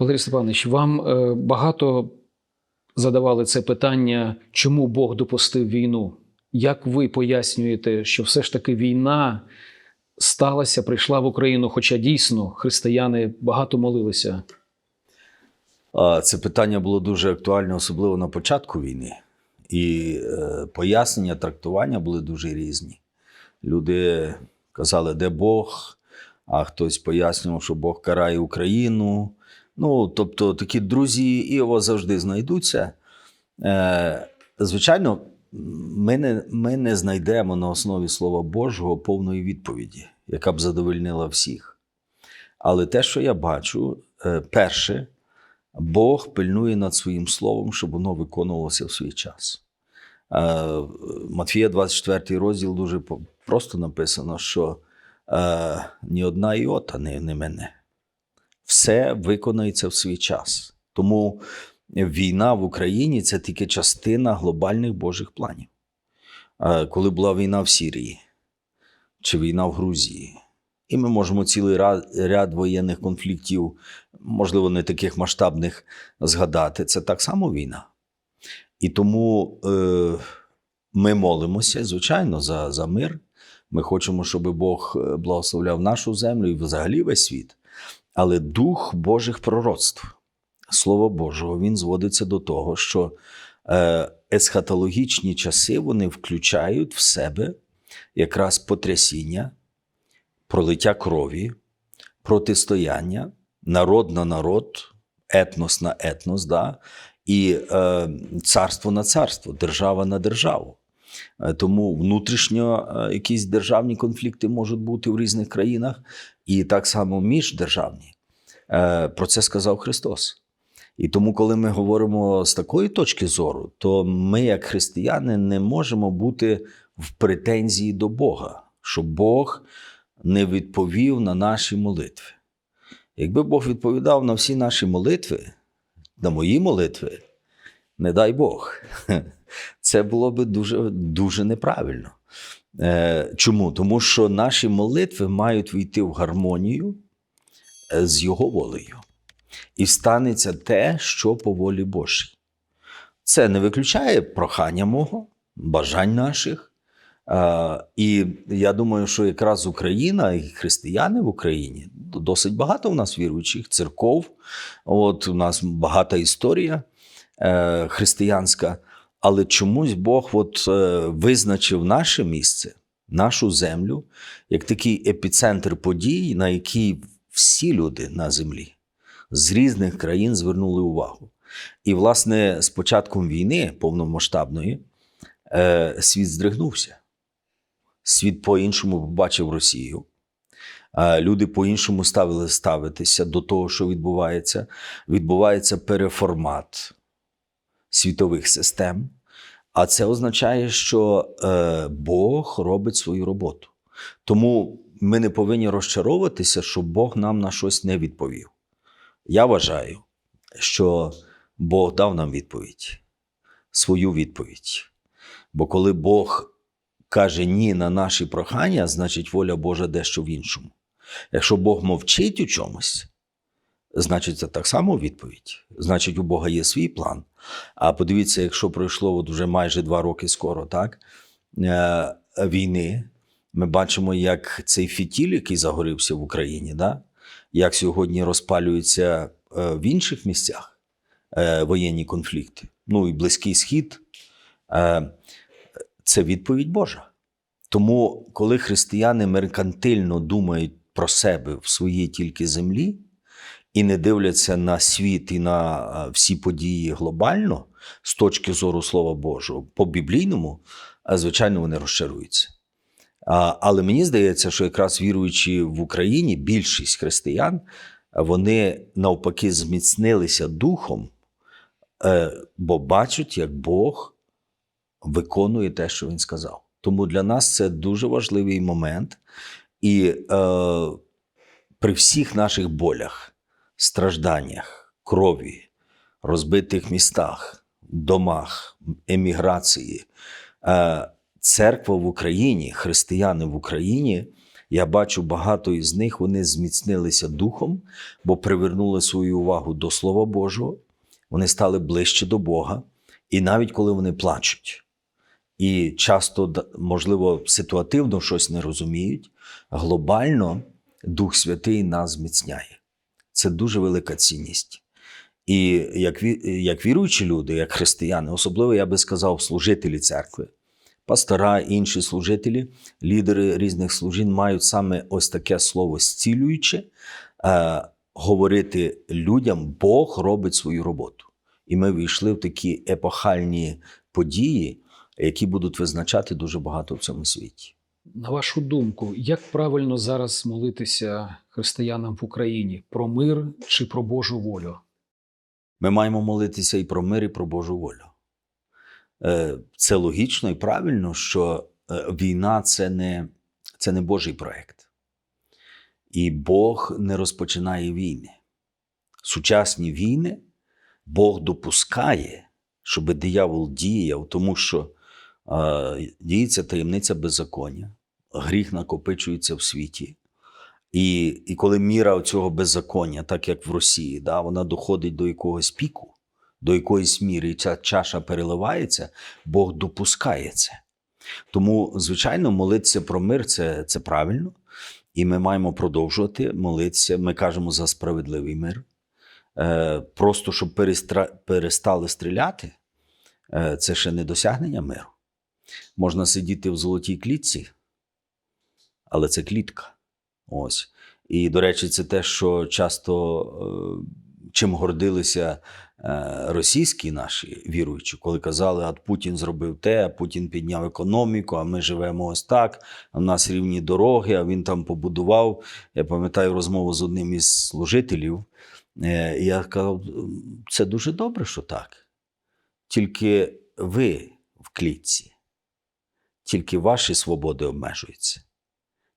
Валерій Степанович, вам е, багато задавали це питання, чому Бог допустив війну? Як ви пояснюєте, що все ж таки війна сталася, прийшла в Україну, хоча дійсно християни багато молилися? Це питання було дуже актуальне, особливо на початку війни. І е, пояснення, трактування були дуже різні. Люди казали, де Бог, а хтось пояснював, що Бог карає Україну. Ну, тобто, такі друзі Іова завжди знайдуться. Е, звичайно, ми не, ми не знайдемо на основі Слова Божого повної відповіді, яка б задовольнила всіх. Але те, що я бачу, е, перше, Бог пильнує над своїм словом, щоб воно виконувалося в свій час. Е, Матфія, 24 розділ, дуже просто написано, що е, ні одна іота не, не мене. Все виконається в свій час. Тому війна в Україні це тільки частина глобальних Божих планів. Коли була війна в Сірії чи війна в Грузії, і ми можемо цілий ряд воєнних конфліктів, можливо, не таких масштабних, згадати. Це так само війна. І тому е, ми молимося, звичайно, за, за мир. Ми хочемо, щоб Бог е, благословляв нашу землю і взагалі весь світ. Але дух Божих пророцтв, Слово Божого, він зводиться до того, що е, есхатологічні часи вони включають в себе якраз потрясіння, пролиття крові, протистояння, народ на народ, етнос на етнос, да? і е, царство на царство, держава на державу. Е, Тому внутрішньо е, якісь державні конфлікти можуть бути в різних країнах, і так само міждержавні. Е, Про це сказав Христос. І тому, коли ми говоримо з такої точки зору, то ми, як християни, не можемо бути в претензії до Бога, що Бог не відповів на наші молитви. Якби Бог відповідав на всі наші молитви, на мої молитви, не дай Бог, це було би дуже, дуже неправильно. Е, Чому? Тому що наші молитви мають війти в гармонію е, з Його волею. І станеться те, що по волі Божій. Це не виключає прохання мого, бажань наших. Е, І я думаю, що якраз Україна і християни в Україні досить багато у нас віруючих церков. От у нас багата історія е, християнська, але чомусь Бог от, е, визначив наше місце, нашу землю, як такий епіцентр подій, на який всі люди на землі з різних країн звернули увагу. І, власне, з початком війни повномасштабної е, світ здригнувся. Світ по-іншому побачив Росію. Е, Люди по-іншому ставили ставитися до того, що відбувається. Відбувається переформат світових систем. А це означає, що е, Бог робить свою роботу. Тому ми не повинні розчаровуватися, що Бог нам на щось не відповів. Я вважаю, що Бог дав нам відповідь, свою відповідь. Бо коли Бог каже ні на наші прохання, значить воля Божа дещо в іншому. Якщо Бог мовчить у чомусь, значить це так само відповідь. Значить, у Бога є свій план. А подивіться, якщо пройшло от вже майже два роки скоро, так, е, війни, ми бачимо, як цей фітіль, який загорівся в Україні, да, як сьогодні розпалюються е, в інших місцях е, воєнні конфлікти. Ну і Близький Схід це відповідь Божа. Тому, коли християни меркантильно думають про себе в своїй тільки землі і не дивляться на світ і на всі події глобально з точки зору Слова Божого, по біблійному, звичайно, вони розчаруються. Але мені здається, що якраз віруючи в Україні, більшість християн, вони навпаки зміцнилися духом, е, бо бачать, як Бог виконує те, що він сказав. Тому для нас це дуже важливий момент. І е, при всіх наших болях, стражданнях, крові, розбитих містах, домах, еміграції, е, церква в Україні, християни в Україні Я бачу, багато із них вони зміцнилися духом, бо привернули свою увагу до Слова Божого, вони стали ближче до Бога, і навіть коли вони плачуть, і часто, можливо, ситуативно щось не розуміють, глобально Дух Святий нас зміцняє. Це дуже велика цінність. І як, як віруючі люди, як християни, особливо я би сказав, служителі церкви, пастора, інші служителі, лідери різних служінь мають саме ось таке слово зцілююче, е, говорити людям, Бог робить свою роботу. І ми війшли в такі епохальні події, які будуть визначати дуже багато в цьому світі. На вашу думку, як правильно зараз молитися християнам в Україні про мир чи про Божу волю? Ми маємо молитися і про мир, і про Божу волю. Е, Це логічно і правильно, що е, війна це не, це не Божий проект. І Бог не розпочинає війни. Сучасні війни Бог допускає, щоб диявол діяв, тому що е, діється таємниця беззаконня, гріх накопичується в світі. І, і коли міра цього беззаконня, так як в Росії, да, вона доходить до якогось піку, до якоїсь міри, і ця чаша переливається, Бог допускає це. Тому, звичайно, молитися про мир це, це правильно, і ми маємо продовжувати молитися. Ми кажемо за справедливий мир. Е, просто щоб перестали стріляти, е, це ще не досягнення миру. Можна сидіти в золотій клітці, але це клітка. Ось. І, до речі, це те, що часто е, чим гордилися е, російські наші віруючі, коли казали, а Путін зробив те, а Путін підняв економіку, а ми живемо ось так, а в нас рівні дороги, а він там побудував. Я пам'ятаю розмову з одним із служителів. Е, і я казав, це дуже добре, що так. Тільки ви в клітці, тільки ваші свободи обмежуються.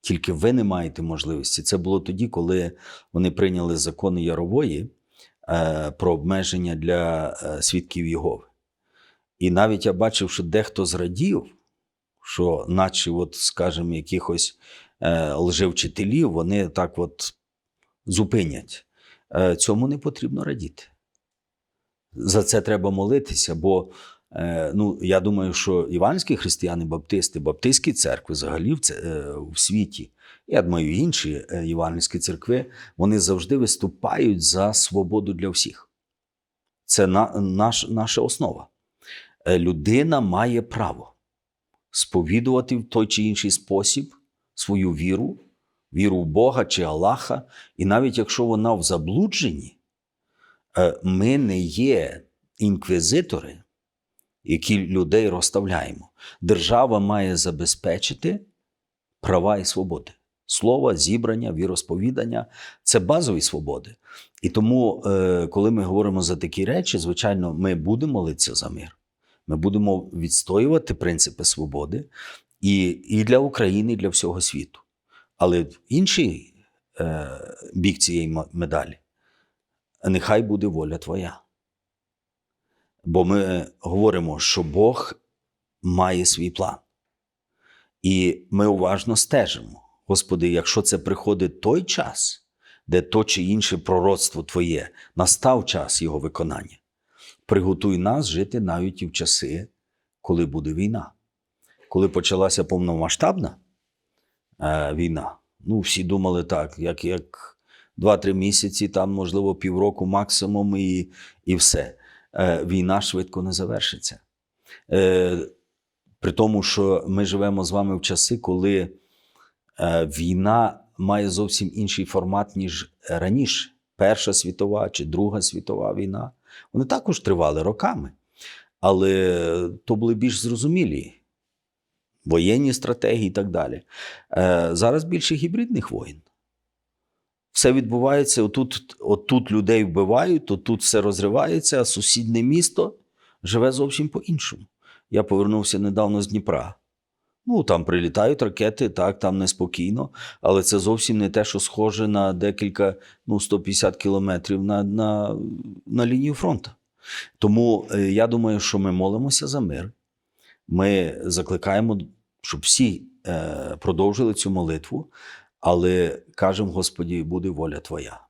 Тільки ви не маєте можливості. Це було тоді, коли вони прийняли закони Ярової е, про обмеження для е, свідків Єгови. І навіть я бачив, що дехто зрадів, що, наче, от, скажімо, якихось е, лжевчителів, вони так от зупинять. Цьому не потрібно радіти. За це треба молитися, бо Ну, я думаю, що іванські християни, баптисти, баптистські церкви взагалі в, це, е, в світі, я думаю, інші е, євангельські церкви, вони завжди виступають за свободу для всіх. Це на, наш, наша основа. Е, Людина має право сповідувати в той чи інший спосіб свою віру, віру в Бога чи Аллаха, і навіть якщо вона в заблудженні, е, ми не є інквізитори які людей розставляємо. Держава має забезпечити права і свободи. Слово, зібрання, віросповідання це базові свободи. І тому, е, коли ми говоримо за такі речі, звичайно, ми будемо молитися за мир. Ми будемо відстоювати принципи свободи і, і для України, і для всього світу. Але інший е, бік цієї медалі нехай буде воля Твоя. Бо ми говоримо, що Бог має свій план. І ми уважно стежимо. Господи, якщо це приходить той час, де то чи інше пророцтво Твоє, настав час його виконання, приготуй нас жити навіть і в часи, коли буде війна. Коли почалася повномасштабна е, війна, ну всі думали так, як, як 2-3 місяці, там, можливо, півроку максимум, і, і все війна швидко не завершиться. Е, При тому, що ми живемо з вами в часи, коли е, війна має зовсім інший формат, ніж раніше. Перша світова чи Друга світова війна. Вони також тривали роками, але то були більш зрозумілі воєнні стратегії і так далі. Е, Зараз більше гібридних воїн. Все відбувається, отут, отут людей вбивають, отут все розривається, а сусіднє місто живе зовсім по-іншому. Я повернувся недавно з Дніпра. Ну, там прилітають ракети, так, там неспокійно, але це зовсім не те, що схоже на декілька, ну, 150 кілометрів на, на, на лінію фронту. Тому е, я думаю, що ми молимося за мир. Ми закликаємо, щоб всі е, продовжили цю молитву. Але кажемо, Господі, буде воля Твоя.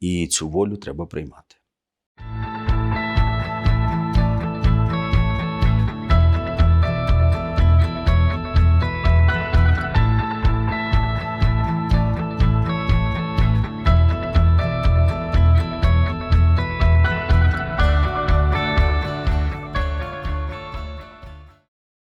І цю волю треба приймати.